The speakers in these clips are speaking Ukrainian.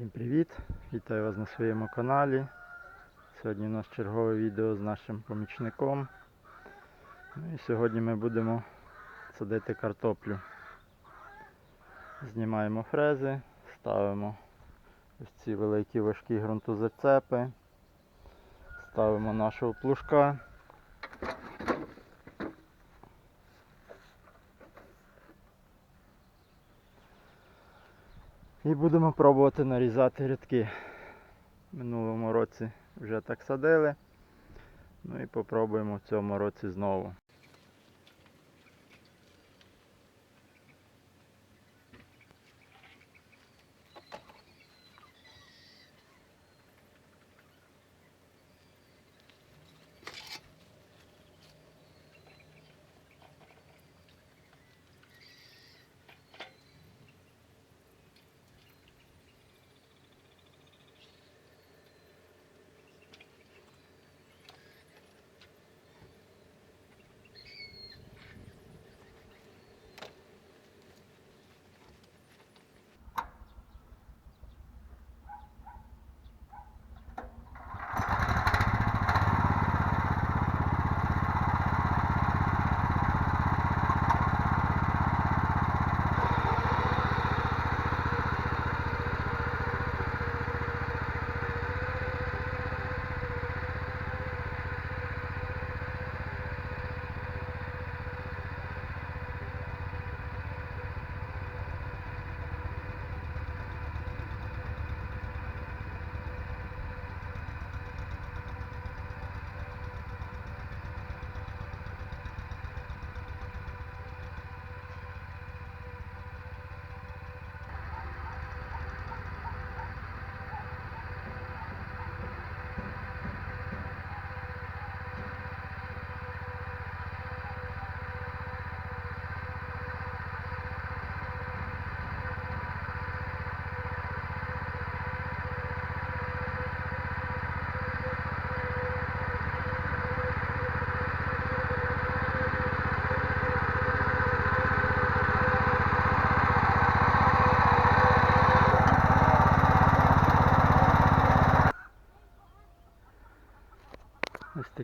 Всім привіт! Вітаю вас на своєму каналі. Сьогодні у нас чергове відео з нашим помічником. Ну і сьогодні ми будемо садити картоплю. Знімаємо фрези, ставимо ось ці великі важкі ґрунтозацепи, ставимо нашого плужка. І будемо пробувати нарізати рядки. Минулому році вже так садили. Ну і попробуємо в цьому році знову.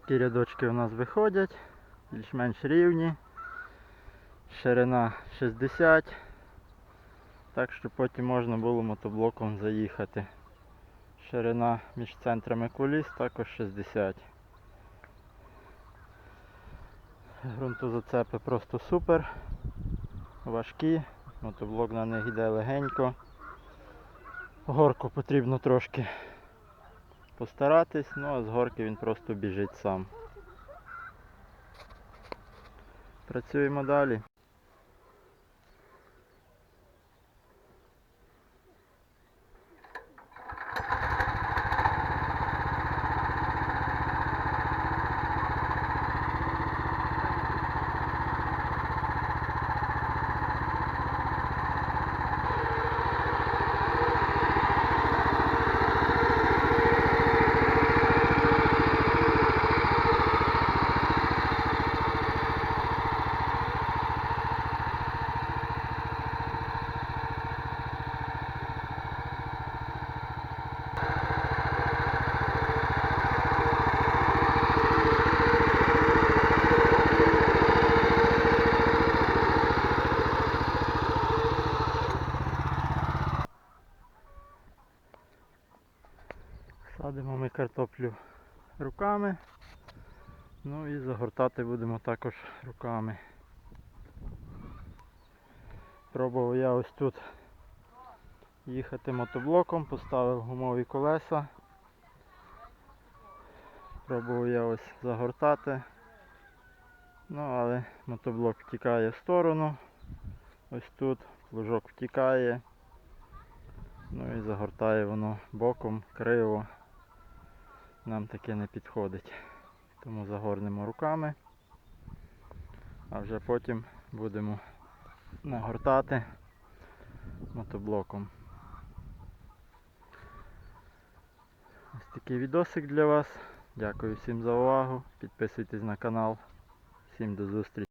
Такі рядочки у нас виходять, більш-менш рівні. Ширина 60. Так що потім можна було мотоблоком заїхати. Ширина між центрами куліс також 60. Грунтозацепи просто супер. Важкі. Мотоблок на них йде легенько. Горку потрібно трошки постаратись, ну а з горки він просто біжить сам. Працюємо далі. Садимо ми картоплю руками. Ну і загортати будемо також руками. Пробував я ось тут їхати мотоблоком, поставив гумові колеса. Пробував я ось загортати. Ну, але мотоблок втікає в сторону. Ось тут плужок втікає. Ну і загортає воно боком, криво. Нам таке не підходить. Тому загорнемо руками. А вже потім будемо нагортати мотоблоком. Ось такий відосик для вас. Дякую всім за увагу. Підписуйтесь на канал. Всім до зустрічі.